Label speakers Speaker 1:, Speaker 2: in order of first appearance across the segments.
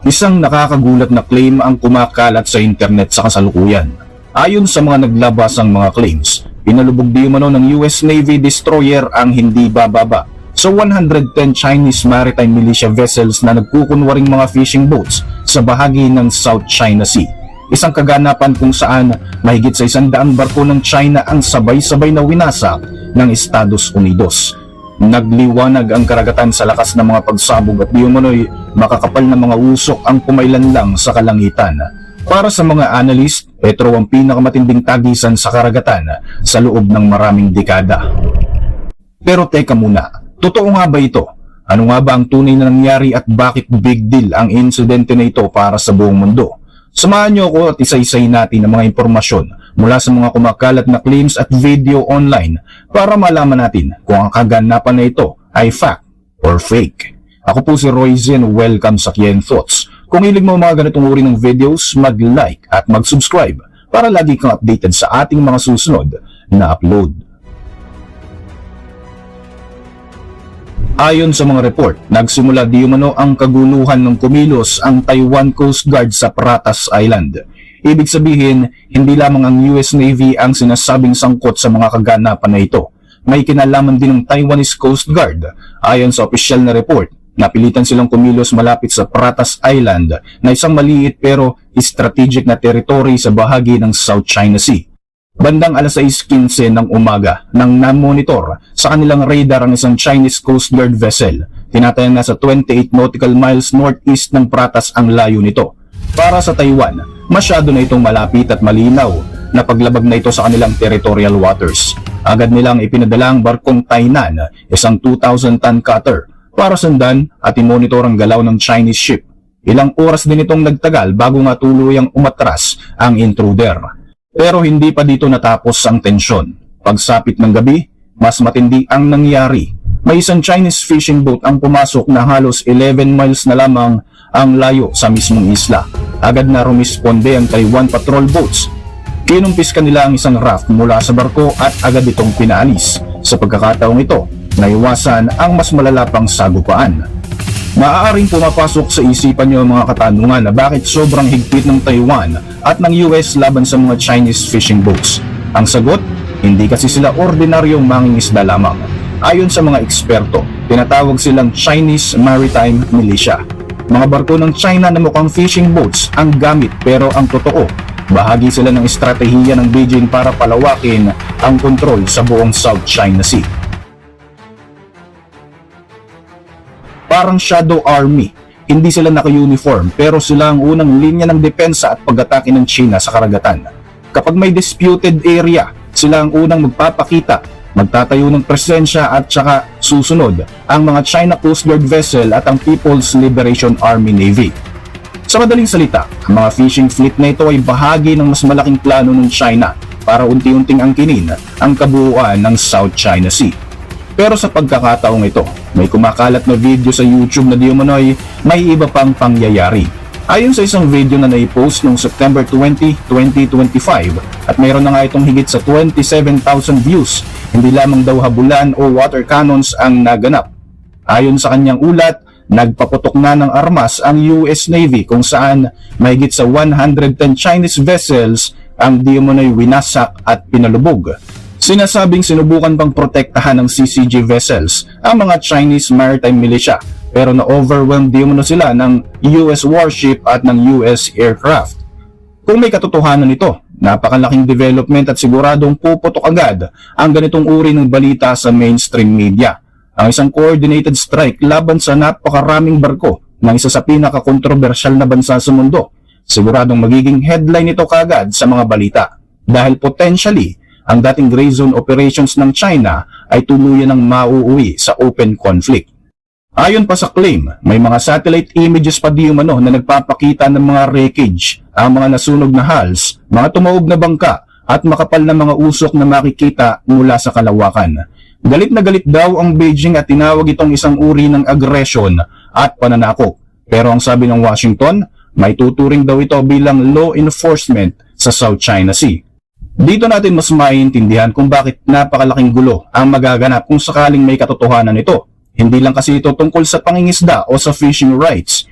Speaker 1: Isang nakakagulat na claim ang kumakalat sa internet sa kasalukuyan. Ayon sa mga naglabas ang mga claims, pinalubog di umano ng US Navy destroyer ang hindi bababa sa 110 Chinese maritime militia vessels na nagkukunwaring mga fishing boats sa bahagi ng South China Sea. Isang kaganapan kung saan mahigit sa isang daang barko ng China ang sabay-sabay na winasak ng Estados Unidos. Nagliwanag ang karagatan sa lakas ng mga pagsabog at di umano'y makakapal na mga usok ang pumailan lang sa kalangitan. Para sa mga analyst, raw ang pinakamatinding tagisan sa karagatan sa loob ng maraming dekada. Pero teka muna, totoo nga ba ito? Ano nga ba ang tunay na nangyari at bakit big deal ang insidente na ito para sa buong mundo? Samahan niyo ako at isa-isay natin ang mga impormasyon mula sa mga kumakalat na claims at video online para malaman natin kung ang kaganapan na ito ay fact or fake. Ako po si Roy Zen, welcome sa Kien Thoughts. Kung hilig mo mga ganitong uri ng videos, mag-like at mag-subscribe para lagi kang updated sa ating mga susunod na upload. Ayon sa mga report, nagsimula di umano ang kaguluhan ng kumilos ang Taiwan Coast Guard sa Pratas Island. Ibig sabihin, hindi lamang ang US Navy ang sinasabing sangkot sa mga kaganapan na ito. May kinalaman din ng Taiwanese Coast Guard. Ayon sa opisyal na report, napilitan silang kumilos malapit sa Pratas Island na isang maliit pero strategic na territory sa bahagi ng South China Sea. Bandang alas 6.15 ng umaga nang namonitor sa kanilang radar ang isang Chinese Coast Guard vessel. Tinatayan na sa 28 nautical miles northeast ng Pratas ang layo nito. Para sa Taiwan, masyado na itong malapit at malinaw na paglabag na ito sa kanilang territorial waters. Agad nilang ipinadala ang barkong Tainan, isang 2,000-ton cutter, para sundan at imonitor ang galaw ng Chinese ship. Ilang oras din itong nagtagal bago nga tuluyang umatras ang intruder. Pero hindi pa dito natapos ang tensyon. Pagsapit ng gabi, mas matindi ang nangyari. May isang Chinese fishing boat ang pumasok na halos 11 miles na lamang ang layo sa mismong isla. Agad na rumisponde ang Taiwan patrol boats. Kinumpis kanila ang isang raft mula sa barko at agad itong pinaalis. Sa pagkakataong ito, naiwasan ang mas malalapang sagupaan. Maaaring pumapasok sa isipan niyo ang mga katanungan na bakit sobrang higpit ng Taiwan at ng US laban sa mga Chinese fishing boats. Ang sagot, hindi kasi sila ordinaryong mangingisda lamang. Ayon sa mga eksperto, tinatawag silang Chinese Maritime Militia. Mga barko ng China na mukhang fishing boats ang gamit pero ang totoo, bahagi sila ng estratehiya ng Beijing para palawakin ang kontrol sa buong South China Sea. Parang shadow army. Hindi sila naka-uniform pero sila ang unang linya ng depensa at pag-atake ng China sa karagatan. Kapag may disputed area, sila ang unang magpapakita, magtatayo ng presensya at saka susunod ang mga China Coast Guard vessel at ang People's Liberation Army Navy. Sa madaling salita, ang mga fishing fleet na ito ay bahagi ng mas malaking plano ng China para unti-unting angkinin ang kabuuan ng South China Sea. Pero sa pagkakataong ito, may kumakalat na video sa YouTube na di umano'y may iba pang pangyayari. Ayon sa isang video na naipost noong September 20, 2025 at mayroon na nga itong higit sa 27,000 views, hindi lamang daw habulan o water cannons ang naganap. Ayon sa kanyang ulat, nagpaputok na ng armas ang US Navy kung saan mahigit sa 110 Chinese vessels ang di umano'y winasak at pinalubog. Sinasabing sinubukan pang protektahan ng CCG vessels ang mga Chinese maritime militia pero na-overwhelmed di umano sila ng US warship at ng US aircraft. Kung may katotohanan nito, napakalaking development at siguradong puputok agad ang ganitong uri ng balita sa mainstream media. Ang isang coordinated strike laban sa napakaraming barko ng isa sa pinakakontrobersyal na bansa sa mundo. Siguradong magiging headline ito kagad sa mga balita dahil potentially ang dating gray zone operations ng China ay tuluyan ng mauuwi sa open conflict. Ayon pa sa claim, may mga satellite images pa di umano na nagpapakita ng mga wreckage, ang mga nasunog na hulls, mga tumaob na bangka, at makapal na mga usok na makikita mula sa kalawakan. Galit na galit daw ang Beijing at tinawag itong isang uri ng aggression at pananakop. Pero ang sabi ng Washington, may tuturing daw ito bilang law enforcement sa South China Sea. Dito natin mas maiintindihan kung bakit napakalaking gulo ang magaganap kung sakaling may katotohanan ito. Hindi lang kasi ito tungkol sa pangingisda o sa fishing rights.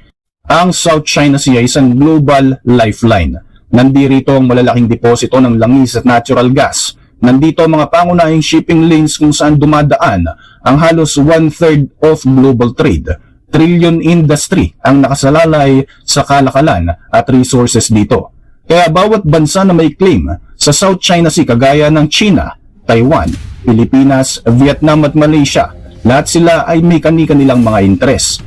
Speaker 1: Ang South China Sea ay isang global lifeline. Nandirito ang malalaking deposito ng langis at natural gas. Nandito ang mga pangunahing shipping lanes kung saan dumadaan ang halos one-third of global trade. Trillion industry ang nakasalalay sa kalakalan at resources dito. Kaya bawat bansa na may claim sa South China Sea kagaya ng China, Taiwan, Pilipinas, Vietnam at Malaysia, lahat sila ay may kani-kanilang mga interes.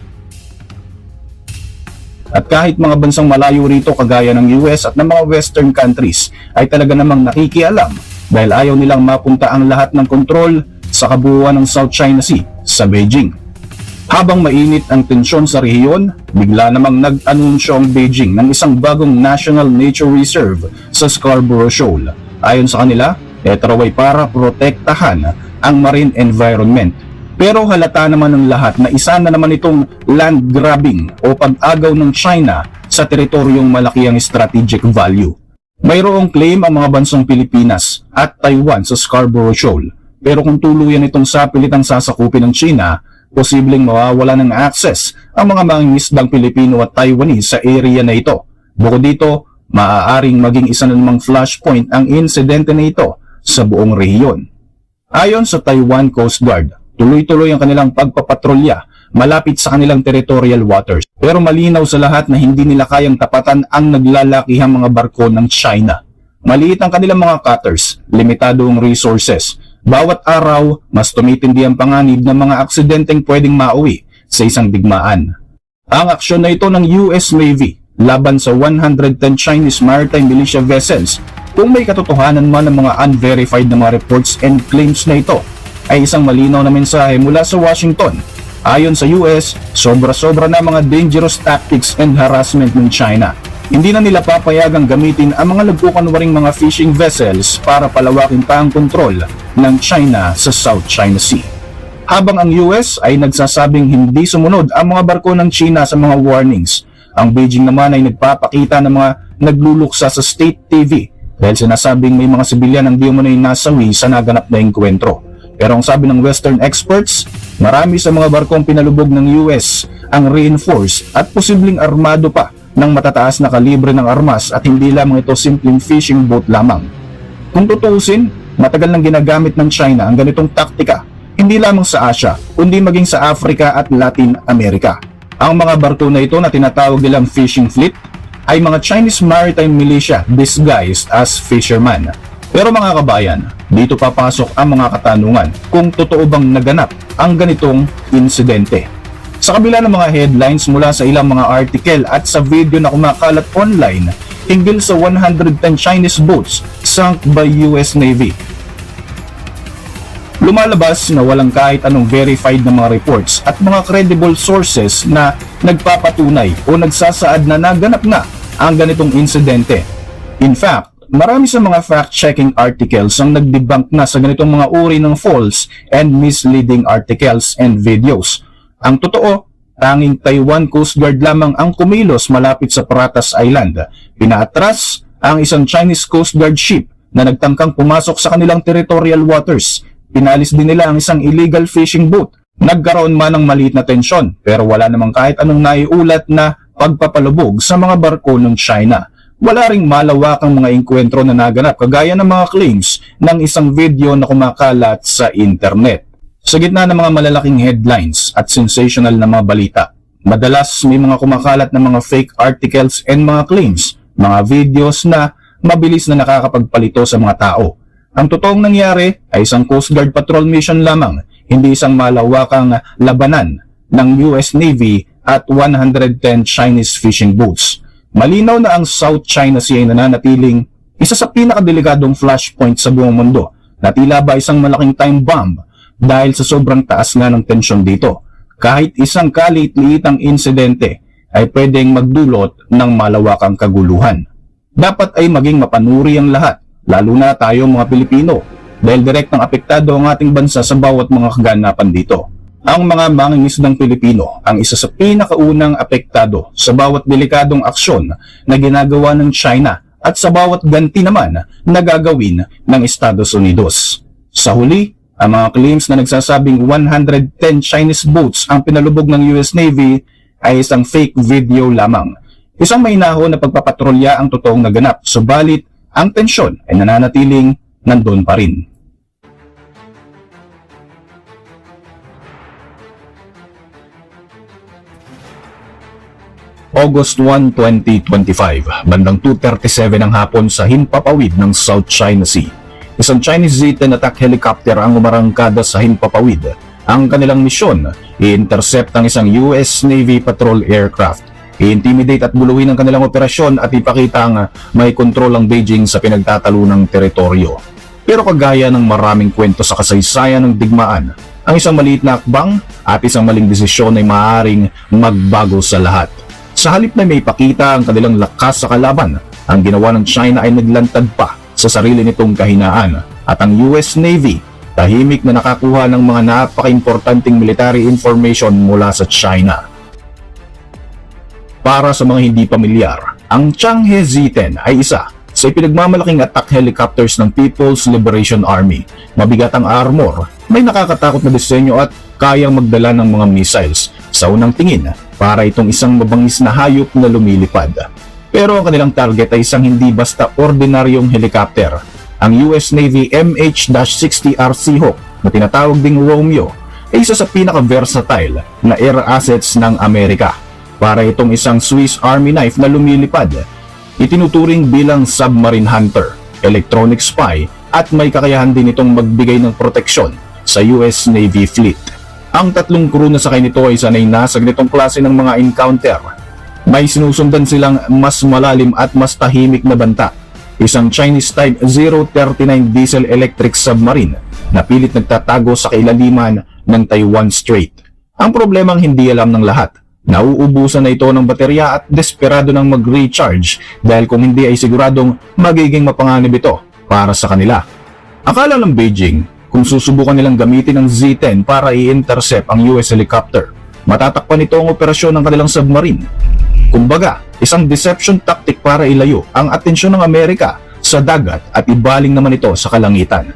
Speaker 1: At kahit mga bansang malayo rito kagaya ng US at ng mga western countries ay talaga namang nakikialam dahil ayaw nilang mapunta ang lahat ng kontrol sa kabuuan ng South China Sea sa Beijing. Habang mainit ang tensyon sa rehiyon, bigla namang nag-anunsyo ang Beijing ng isang bagong National Nature Reserve sa Scarborough Shoal. Ayon sa kanila, ito raw ay para protektahan ang marine environment. Pero halata naman ng lahat na isa na naman itong land grabbing o pag-agaw ng China sa teritoryong malaki ang strategic value. Mayroong claim ang mga bansang Pilipinas at Taiwan sa Scarborough Shoal. Pero kung tuluyan itong sapilit ang sasakupin ng China, posibleng mawawala ng access ang mga mangingisdang Pilipino at Taiwanese sa area na ito. Bukod dito, maaaring maging isa na namang flashpoint ang insidente na ito sa buong rehiyon. Ayon sa Taiwan Coast Guard, tuloy-tuloy ang kanilang pagpapatrolya malapit sa kanilang territorial waters. Pero malinaw sa lahat na hindi nila kayang tapatan ang naglalakihang mga barko ng China. Maliit ang kanilang mga cutters, limitado ang resources. Bawat araw, mas tumitindi ang panganib ng mga aksidenteng pwedeng mauwi sa isang digmaan. Ang aksyon na ito ng US Navy laban sa 110 Chinese maritime militia vessels kung may katotohanan man ng mga unverified na mga reports and claims na ito ay isang malinaw na mensahe mula sa Washington. Ayon sa US, sobra-sobra na mga dangerous tactics and harassment ng China. Hindi na nila papayagang gamitin ang mga nagkukanwaring mga fishing vessels para palawakin pa ang kontrol ng China sa South China Sea. Habang ang US ay nagsasabing hindi sumunod ang mga barko ng China sa mga warnings, ang Beijing naman ay nagpapakita ng mga nagluluksa sa state TV dahil sinasabing may mga sibilyan ang di umano'y nasawi sa naganap na engkwentro. Pero ang sabi ng Western experts, marami sa mga barkong pinalubog ng US ang reinforced at posibleng armado pa ng matataas na kalibre ng armas at hindi lamang ito simpleng fishing boat lamang. Kung tutuusin, matagal nang ginagamit ng China ang ganitong taktika, hindi lamang sa Asia, kundi maging sa Africa at Latin America. Ang mga barko na ito na tinatawag nilang fishing fleet ay mga Chinese maritime militia disguised as fishermen. Pero mga kabayan, dito papasok ang mga katanungan kung totoo bang naganap ang ganitong insidente. Sa kabila ng mga headlines mula sa ilang mga article at sa video na kumakalat online hinggil sa 110 Chinese boats sunk by US Navy. Lumalabas na walang kahit anong verified na mga reports at mga credible sources na nagpapatunay o nagsasaad na naganap na ang ganitong insidente. In fact, marami sa mga fact-checking articles ang nagdebunk na sa ganitong mga uri ng false and misleading articles and videos. Ang totoo, tanging Taiwan Coast Guard lamang ang kumilos malapit sa Paratas Island. Pinaatras ang isang Chinese Coast Guard ship na nagtangkang pumasok sa kanilang territorial waters. Pinalis din nila ang isang illegal fishing boat. Nagkaroon man ng maliit na tensyon pero wala namang kahit anong naiulat na pagpapalubog sa mga barko ng China. Wala ring malawakang mga inkwentro na naganap kagaya ng mga claims ng isang video na kumakalat sa internet. Sa gitna ng mga malalaking headlines at sensational na mga balita, madalas may mga kumakalat na mga fake articles and mga claims, mga videos na mabilis na nakakapagpalito sa mga tao. Ang totoong nangyari ay isang Coast Guard patrol mission lamang, hindi isang malawakang labanan ng US Navy at 110 Chinese fishing boats. Malinaw na ang South China Sea ay nananatiling isa sa pinakadelikadong flashpoint sa buong mundo na tila ba isang malaking time bomb dahil sa sobrang taas nga ng tensyon dito. Kahit isang kalit-liitang insidente ay pwedeng magdulot ng malawakang kaguluhan. Dapat ay maging mapanuri ang lahat, lalo na tayo mga Pilipino, dahil direktang apektado ang ating bansa sa bawat mga kaganapan dito. Ang mga mangingisdang Pilipino ang isa sa pinakaunang apektado sa bawat delikadong aksyon na ginagawa ng China at sa bawat ganti naman na gagawin ng Estados Unidos. Sa huli, ang mga claims na nagsasabing 110 Chinese boats ang pinalubog ng US Navy ay isang fake video lamang. Isang mainaho na pagpapatrolya ang totoong naganap, subalit ang tensyon ay nananatiling nandun pa rin. August 1, 2025, bandang 2.37 ng hapon sa Hinpapawid ng South China Sea. Isang Chinese Z-10 attack helicopter ang umarangkada sa Hinpapawid. Ang kanilang misyon, i-intercept ang isang US Navy patrol aircraft. I-intimidate at buluhin ang kanilang operasyon at ipakita ang may kontrol ang Beijing sa pinagtatalunang teritoryo. Pero kagaya ng maraming kwento sa kasaysayan ng digmaan, ang isang maliit na akbang at isang maling desisyon ay maaaring magbago sa lahat. Sa halip na may pakita ang kanilang lakas sa kalaban, ang ginawa ng China ay naglantad pa sa sarili nitong kahinaan at ang US Navy tahimik na nakakuha ng mga napaka-importanting military information mula sa China. Para sa mga hindi pamilyar, ang Changhe Z-10 ay isa sa ipinagmamalaking attack helicopters ng People's Liberation Army. Mabigat ang armor, may nakakatakot na disenyo at kayang magdala ng mga missiles. Sa unang tingin, para itong isang mabangis na hayop na lumilipad. Pero ang kanilang target ay isang hindi basta ordinaryong helicopter. Ang US Navy MH-60R Seahawk na tinatawag ding Romeo ay isa sa pinaka-versatile na air assets ng Amerika. Para itong isang Swiss Army knife na lumilipad, itinuturing bilang submarine hunter, electronic spy at may kakayahan din itong magbigay ng proteksyon sa US Navy fleet. Ang tatlong crew na sakay nito ay sanay na sa ganitong klase ng mga encounter. May sinusundan silang mas malalim at mas tahimik na banta. Isang Chinese Type 039 diesel electric submarine na pilit nagtatago sa kailaliman ng Taiwan Strait. Ang problemang hindi alam ng lahat. Nauubusan na ito ng baterya at desperado nang mag-recharge dahil kung hindi ay siguradong magiging mapanganib ito para sa kanila. Akala ng Beijing kung susubukan nilang gamitin ang Z-10 para i-intercept ang US helicopter. Matatakpan nito ang operasyon ng kanilang submarine. Kumbaga, isang deception tactic para ilayo ang atensyon ng Amerika sa dagat at ibaling naman ito sa kalangitan.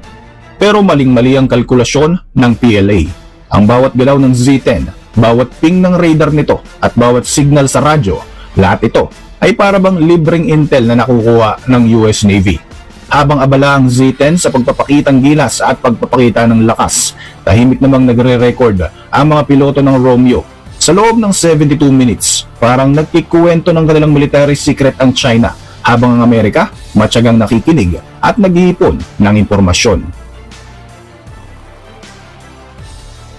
Speaker 1: Pero maling-mali ang kalkulasyon ng PLA. Ang bawat galaw ng Z-10, bawat ping ng radar nito at bawat signal sa radyo, lahat ito ay para bang libreng intel na nakukuha ng US Navy habang abala ang Z-10 sa pagpapakitang gilas at pagpapakita ng lakas. Tahimik namang nagre-record ang mga piloto ng Romeo. Sa loob ng 72 minutes, parang nagkikuwento ng kanilang military secret ang China habang ang Amerika matyagang nakikinig at nag-iipon ng impormasyon.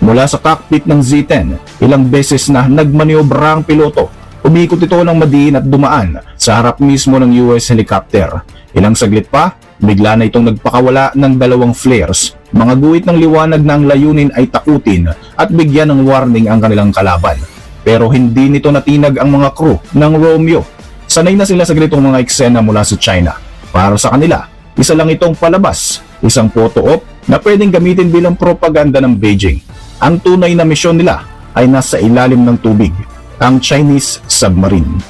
Speaker 1: Mula sa cockpit ng Z-10, ilang beses na nagmaniobra ang piloto. Umikot ito ng madiin at dumaan sa harap mismo ng US helicopter. Ilang saglit pa, bigla na itong nagpakawala ng dalawang flares. Mga guhit ng liwanag na ang layunin ay takutin at bigyan ng warning ang kanilang kalaban. Pero hindi nito natinag ang mga crew ng Romeo. Sanay na sila sa ganitong mga eksena mula sa China. Para sa kanila, isa lang itong palabas, isang photo op na pwedeng gamitin bilang propaganda ng Beijing. Ang tunay na misyon nila ay nasa ilalim ng tubig, ang Chinese submarine.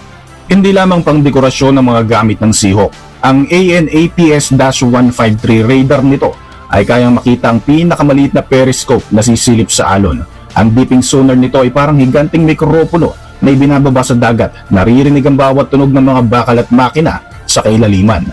Speaker 1: Hindi lamang pang dekorasyon ng mga gamit ng Seahawk, ang ANAPS-153 radar nito ay kayang makita ang pinakamaliit na periscope na sisilip sa alon. Ang beeping sonar nito ay parang higanting mikropono na ibinababa sa dagat. Naririnig ang bawat tunog ng mga bakal at makina sa kailaliman.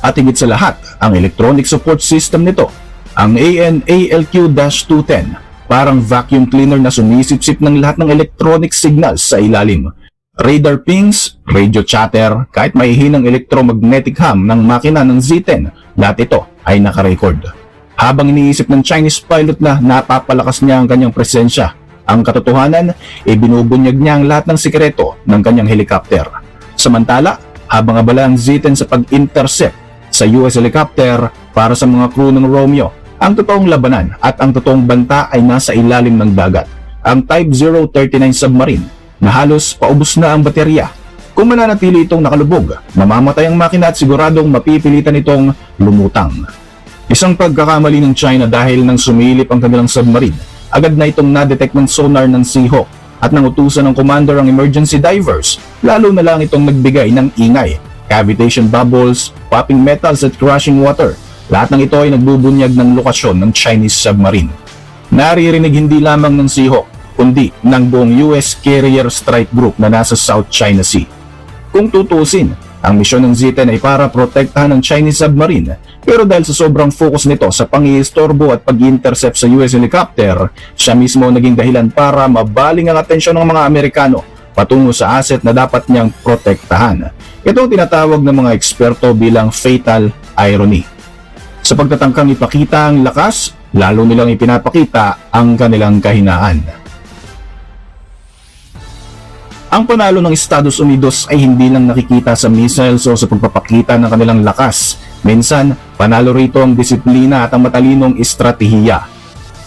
Speaker 1: At higit sa lahat, ang electronic support system nito, ang ANALQ-210, parang vacuum cleaner na sumisipsip ng lahat ng electronic signals sa ilalim. Radar pings, radio chatter, kahit mahihinang electromagnetic hum ng makina ng Z-10, lahat ito ay nakarecord. Habang iniisip ng Chinese pilot na napapalakas niya ang kanyang presensya, ang katotohanan, ibinubunyag niya ang lahat ng sikreto ng kanyang helicopter. Samantala, habang abala ang Z-10 sa pag-intercept sa US helicopter para sa mga crew ng Romeo, ang totoong labanan at ang totoong banta ay nasa ilalim ng dagat. Ang Type 039 submarine na halos paubos na ang baterya. Kung mananatili itong nakalubog, mamamatay ang makina at siguradong mapipilitan itong lumutang. Isang pagkakamali ng China dahil nang sumilip ang kanilang submarine, agad na itong na-detect ng sonar ng Seahawk at nang utusan ng commander ang emergency divers, lalo na lang itong nagbigay ng ingay. cavitation bubbles, popping metals at crushing water. Lahat ng ito ay nagbubunyag ng lokasyon ng Chinese submarine. Naririnig hindi lamang ng Seahawk, kundi ng buong US Carrier Strike Group na nasa South China Sea. Kung tutusin, ang misyon ng Z-10 ay para protektahan ng Chinese submarine pero dahil sa sobrang focus nito sa pangiistorbo at pag-intercept sa US helicopter, siya mismo naging dahilan para mabaling ang atensyon ng mga Amerikano patungo sa asset na dapat niyang protektahan. Ito ang tinatawag ng mga eksperto bilang fatal irony. Sa pagtatangkang ipakita ang lakas, lalo nilang ipinapakita ang kanilang kahinaan. Ang panalo ng Estados Unidos ay hindi lang nakikita sa missiles o sa pagpapakita ng kanilang lakas. Minsan, panalo rito ang disiplina at ang matalinong estratehiya.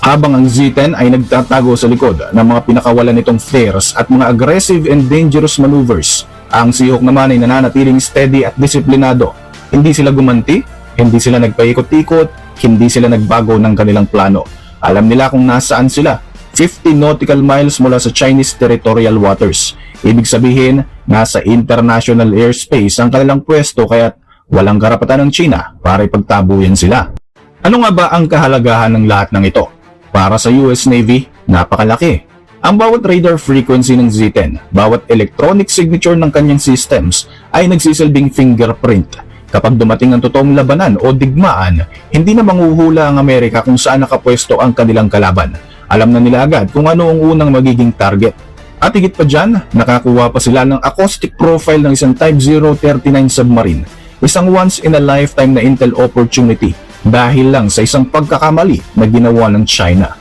Speaker 1: Habang ang Z-10 ay nagtatago sa likod ng mga pinakawalan nitong flares at mga aggressive and dangerous maneuvers, ang Seahawk naman ay nananatiling steady at disiplinado. Hindi sila gumanti, hindi sila nagpaikot-ikot, hindi sila nagbago ng kanilang plano. Alam nila kung nasaan sila 50 nautical miles mula sa Chinese territorial waters. Ibig sabihin, nasa international airspace ang kanilang pwesto kaya walang karapatan ng China para ipagtabuyan sila. Ano nga ba ang kahalagahan ng lahat ng ito? Para sa US Navy, napakalaki. Ang bawat radar frequency ng Z-10, bawat electronic signature ng kanyang systems ay nagsisilbing fingerprint. Kapag dumating ang totoong labanan o digmaan, hindi na manguhula ang Amerika kung saan nakapwesto ang kanilang kalaban. Alam na nila agad kung ano ang unang magiging target. At higit pa dyan, nakakuha pa sila ng acoustic profile ng isang Type 039 submarine. Isang once in a lifetime na intel opportunity dahil lang sa isang pagkakamali na ginawa ng China.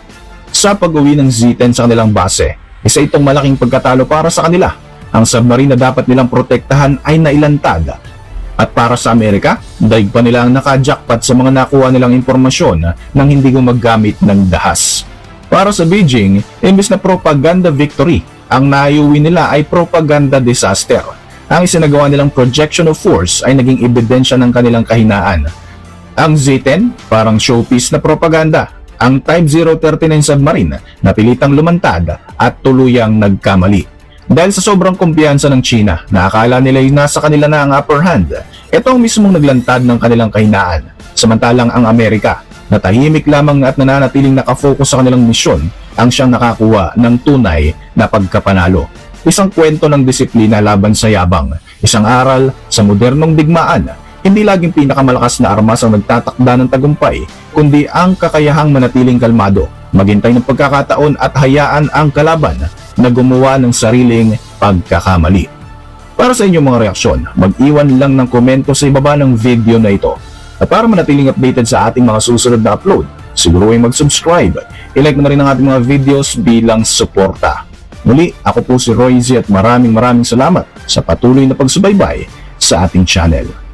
Speaker 1: Sa pag-uwi ng Z-10 sa kanilang base, isa itong malaking pagkatalo para sa kanila. Ang submarine na dapat nilang protektahan ay nailantad. At para sa Amerika, daig pa nila ang naka-jackpot sa mga nakuha nilang impormasyon nang hindi gumagamit ng dahas. Para sa Beijing, imbes na propaganda victory, ang naiuwi nila ay propaganda disaster. Ang isinagawa nilang projection of force ay naging ebidensya ng kanilang kahinaan. Ang Z-10, parang showpiece na propaganda. Ang Type 039 submarine, napilitang lumantad at tuluyang nagkamali. Dahil sa sobrang kumpiyansa ng China na akala nila ay nasa kanila na ang upper hand, ito ang mismong naglantad ng kanilang kahinaan. Samantalang ang Amerika, na tahimik lamang at nananatiling nakafocus sa kanilang misyon, ang siyang nakakuha ng tunay na pagkapanalo. Isang kwento ng disiplina laban sa yabang, isang aral sa modernong digmaan hindi laging pinakamalakas na armas ang nagtatakda ng tagumpay, kundi ang kakayahang manatiling kalmado, maghintay ng pagkakataon at hayaan ang kalaban na gumawa ng sariling pagkakamali. Para sa inyong mga reaksyon, mag-iwan lang ng komento sa ibaba ng video na ito. At para manatiling updated sa ating mga susunod na upload, siguro ay mag-subscribe. I-like mo na rin ang ating mga videos bilang suporta. Muli, ako po si Roy Z at maraming maraming salamat sa patuloy na pagsubaybay sa ating channel.